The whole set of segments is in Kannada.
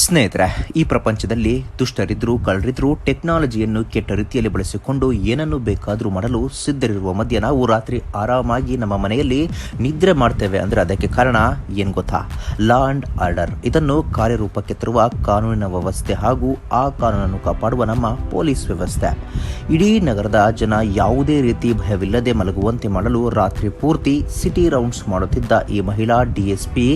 ಸ್ನೇಹಿತರೆ, ಈ ಪ್ರಪಂಚದಲ್ಲಿ ದುಷ್ಟರಿದ್ರು ಕಳ್ಳರಿದ್ರು ಟೆಕ್ನಾಲಜಿಯನ್ನು ಕೆಟ್ಟ ರೀತಿಯಲ್ಲಿ ಬಳಸಿಕೊಂಡು ಏನನ್ನು ಬೇಕಾದರೂ ಮಾಡಲು ಸಿದ್ಧರಿರುವ ಮಧ್ಯೆ ನಾವು ರಾತ್ರಿ ಆರಾಮಾಗಿ ನಮ್ಮ ಮನೆಯಲ್ಲಿ ನಿದ್ರೆ ಮಾಡ್ತೇವೆ. ಅಂದರೆ ಅದಕ್ಕೆ ಕಾರಣ ಏನು ಗೊತ್ತಾ? ಲಾ ಅಂಡ್ ಆರ್ಡರ್ ಇದನ್ನು ಕಾರ್ಯರೂಪಕ್ಕೆ ತರುವ ಕಾನೂನಿನ ವ್ಯವಸ್ಥೆ ಹಾಗೂ ಆ ಕಾನೂನನ್ನು ಕಾಪಾಡುವ ನಮ್ಮ ಪೊಲೀಸ್ ವ್ಯವಸ್ಥೆ. ಇಡೀ ನಗರದ ಜನ ಯಾವುದೇ ರೀತಿ ಭಯವಿಲ್ಲದೆ ಮಲಗುವಂತೆ ಮಾಡಲು ರಾತ್ರಿ ಪೂರ್ತಿ ಸಿಟಿ ರೌಂಡ್ಸ್ ಮಾಡುತ್ತಿದ್ದ ಈ ಮಹಿಳಾ ಡಿಎಸ್ಪಿ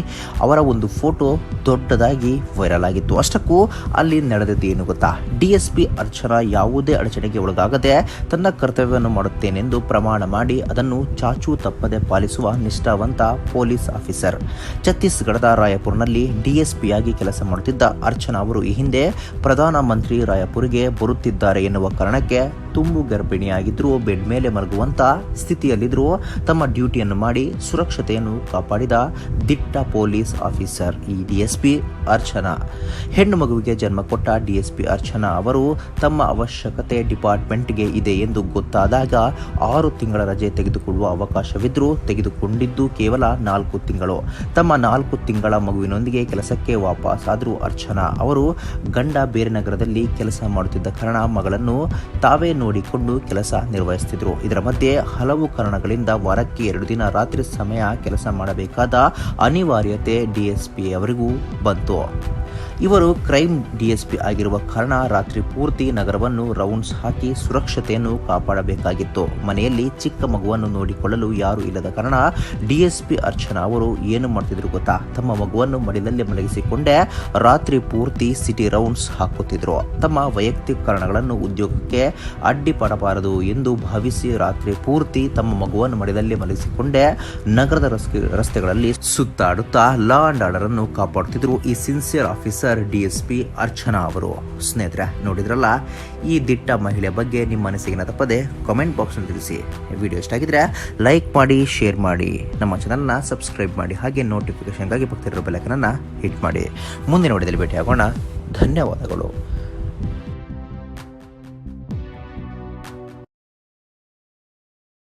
ಅವರ ಒಂದು ಫೋಟೋ ದೊಡ್ಡದಾಗಿ ವೈರಲ್ ಆಗಿತ್ತು ಅಷ್ಟಕ್ಕೂ ಅಲ್ಲಿ ನಡೆದಿದ್ದು ಏನು ಗೊತ್ತಾ? ಡಿಎಸ್ಪಿ ಅರ್ಚನಾ ಯಾವುದೇ ಅಡಚಣೆಗೆ ಒಳಗಾಗದೆ ತನ್ನ ಕರ್ತವ್ಯವನ್ನು ಮಾಡುತ್ತೇನೆಂದು ಪ್ರಮಾಣ ಮಾಡಿ ಅದನ್ನು ಚಾಚೂ ತಪ್ಪದೆ ಪಾಲಿಸುವ ನಿಷ್ಠಾವಂತ ಪೊಲೀಸ್ ಆಫೀಸರ್. ಛತ್ತೀಸ್ಗಢದ ರಾಯಪುರ್ನಲ್ಲಿ ಡಿಎಸ್ಪಿಯಾಗಿ ಕೆಲಸ ಮಾಡುತ್ತಿದ್ದ ಅರ್ಚನಾ ಅವರು ಈ ಹಿಂದೆ ಪ್ರಧಾನಮಂತ್ರಿ ರಾಯಪುರಿಗೆ ಬರುತ್ತಿದ್ದಾರೆ ಎನ್ನುವ ಕಾರಣಕ್ಕೆ ತುಂಬು ಗರ್ಭಿಣಿಯಾಗಿದ್ರು, ಬೆಡ್ ಮೇಲೆ ಮಲಗುವಂತ ಸ್ಥಿತಿಯಲ್ಲಿದ್ರು ತಮ್ಮ ಡ್ಯೂಟಿಯನ್ನು ಮಾಡಿ ಸುರಕ್ಷತೆಯನ್ನು ಕಾಪಾಡಿದ ದಿಟ್ಟ ಪೊಲೀಸ್ ಆಫೀಸರ್ ಈ ಡಿಎಸ್ಪಿ ಅರ್ಚನಾ. ಹೆಣ್ಣು ಮಗುವಿಗೆ ಜನ್ಮ ಕೊಟ್ಟ ಡಿಎಸ್ಪಿ ಅರ್ಚನಾ ಅವರು ತಮ್ಮ ಅವಶ್ಯಕತೆ ಡಿಪಾರ್ಟ್ಮೆಂಟ್ಗೆ ಇದೆ ಎಂದು ಗೊತ್ತಾದಾಗ ಆರು ತಿಂಗಳ ರಜೆ ತೆಗೆದುಕೊಳ್ಳುವ ಅವಕಾಶವಿದ್ದರೂ ತೆಗೆದುಕೊಂಡಿದ್ದು ಕೇವಲ ನಾಲ್ಕು ತಿಂಗಳು. ತಮ್ಮ ನಾಲ್ಕು ತಿಂಗಳ ಮಗುವಿನೊಂದಿಗೆ ಕೆಲಸಕ್ಕೆ ವಾಪಸ್ ಆದರೂ ಅರ್ಚನಾ ಅವರು ಗಂಡ ಬೇರೆ ನಗರದಲ್ಲಿ ಕೆಲಸ ಮಾಡುತ್ತಿದ್ದ ಕಾರಣ ಮಗಳನ್ನು ತಾವೇ ನೋಡಿಕೊಂಡು ಕೆಲಸ ನಿರ್ವಹಿಸುತ್ತಿದ್ದರು ಇದರ ಮಧ್ಯೆ ಹಲವು ಕಾರಣಗಳಿಂದ ವಾರಕ್ಕೆ ಎರಡು ದಿನ ರಾತ್ರಿ ಸಮಯ ಕೆಲಸ ಮಾಡಬೇಕಾದ ಅನಿವಾರ್ಯತೆ ಡಿಎಸ್ಪಿ ಅವರಿಗೂ ಬಂತು. ಇವರು ಕ್ರೈಮ್ ಡಿಎಸ್ಪಿ ಆಗಿರುವ ಕಾರಣ ರಾತ್ರಿ ಪೂರ್ತಿ ನಗರವನ್ನು ರೌಂಡ್ಸ್ ಹಾಕಿ ಸುರಕ್ಷತೆಯನ್ನು ಕಾಪಾಡಬೇಕಾಗಿತ್ತು. ಮನೆಯಲ್ಲಿ ಚಿಕ್ಕ ಮಗುವನ್ನು ನೋಡಿಕೊಳ್ಳಲು ಯಾರು ಇಲ್ಲದ ಕಾರಣ ಡಿಎಸ್ಪಿ ಅರ್ಚನಾ ಅವರು ಏನು ಮಾಡ್ತಿದ್ರು ಗೊತ್ತಾ? ತಮ್ಮ ಮಗುವನ್ನು ಮಡಿಲಲ್ಲಿ ಮಲಗಿಸಿಕೊಂಡೇ ರಾತ್ರಿ ಪೂರ್ತಿ ಸಿಟಿ ರೌಂಡ್ಸ್ ಹಾಕುತ್ತಿದ್ರು. ತಮ್ಮ ವೈಯಕ್ತಿಕ ಕಾರಣಗಳನ್ನು ಉದ್ಯೋಗಕ್ಕೆ ಅಡ್ಡಿಪಡಬಾರದು ಎಂದು ಭಾವಿಸಿ ರಾತ್ರಿ ಪೂರ್ತಿ ತಮ್ಮ ಮಗುವನ್ನು ಮಡಿಲಲ್ಲಿ ಮಲಗಿಸಿಕೊಂಡೇ ನಗರದ ರಸ್ತೆ, ರಸ್ತೆಗಳಲ್ಲಿ ಸುತ್ತಾಡುತ್ತಾ ಲಾ ಅಂಡ್ ಆರ್ಡರ್ ಅನ್ನು ಕಾಪಾಡುತ್ತಿದ್ರು. ಈ ಸಿನ್ಸಿಯರ್ ಆಫೀಸರ್ ಡಿಎಸ್ಪಿ ಅರ್ಚನಾ ಅವರು. ಸ್ನೇಹಿತರೆ, ನೋಡಿದ್ರಲ್ಲ? ಈ ದಿಟ್ಟ ಮಹಿಳೆ ಬಗ್ಗೆ ನಿಮ್ಮ ಮನಸ್ಸಿಗೆ ತಪ್ಪದೆ ಕಾಮೆಂಟ್ ಬಾಕ್ಸ್ ತಿಳಿಸಿ. ವಿಡಿಯೋ ಇಷ್ಟ ಆಗಿದ್ರೆ ಲೈಕ್ ಮಾಡಿ ಶೇರ್ ಮಾಡಿ. ನಮ್ಮ ಚಾನಲ್ನ ಸಬ್ಸ್ಕ್ರೈಬ್ ಮಾಡಿ. ಹಾಗೆ ನೋಟಿಫಿಕೇಶನ್ಗಾಗಿ ಐಕಾನ್ ಬೆಲಕನನ್ನು ಹಿಟ್ ಮಾಡಿ. ಮುಂದಿನ ಭೇಟಿ ಭೇಟಿಯಾಗೋಣ. ಧನ್ಯವಾದಗಳು.